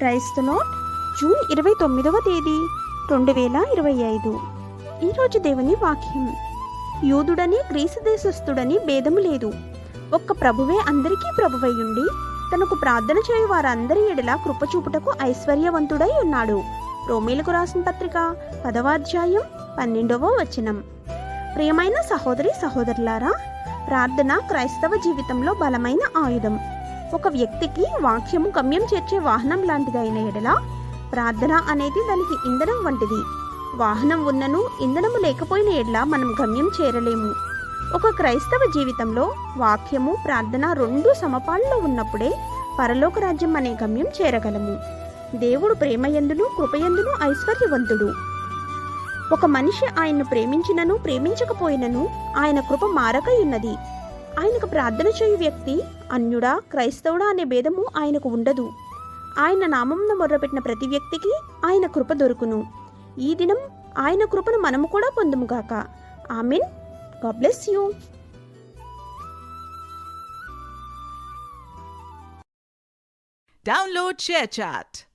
ప్రైస్తో note June ఇరవై తొమ్మిదవ తేదీ రెండు వేల ఇరవై ఐదు. ఈరోజు దేవుని వాక్యం. యూదుడని గ్రీసు దేశస్థుడని భేదము లేదు. ఒక్క ప్రభువే అందరికీ ప్రభువయ్యుండి తనకు ప్రార్థన చేయు వారందరి ఎడల కృపచూపుటకు ఐశ్వర్యవంతుడై ఉన్నాడు. రోమేలకు రాసిన పత్రిక పదవాధ్యాయం పన్నెండవ వచనం. ప్రియమైన సహోదరి సహోదరులారా ప్రార్థన క్రైస్తవ జీవితంలో బలమైన ఆయుధం. ఒక వ్యక్తికి వాక్యము గమ్యం చేర్చే వాహనం లాంటిదైన ఎడల ప్రార్థన అనేది దానికి ఇంధనం వంటిది. వాహనం ఉన్నను ఇంధనము లేకపోయిన ఎడల మనం గమ్యం చేరలేము. ఒక క్రైస్తవ జీవితంలో వాక్యము ప్రార్థన రెండు సమపాల్లో ఉన్నప్పుడే పరలోక రాజ్యం అనే గమ్యం చేరగలము. దేవుడు ప్రేమయందును కృపయందును ఐశ్వర్యవంతుడు. ఒక మనిషి ఆయన్ను ప్రేమించినను ప్రేమించకపోయినను ఆయన కృప మారకయున్నది. ఆయనకు ప్రార్థన చేయు వ్యక్తి అన్యుడా క్రైస్తవుడా అనే భేదము ఆయనకు ఉండదు. ఆయన నామంను మొర్రపెట్టిన ప్రతి వ్యక్తికి ఆయన కృప దొరుకును. ఈ దినం ఆయన కృపను మనము కూడా పొందుముగాక amen. God bless you. Download ShareChat.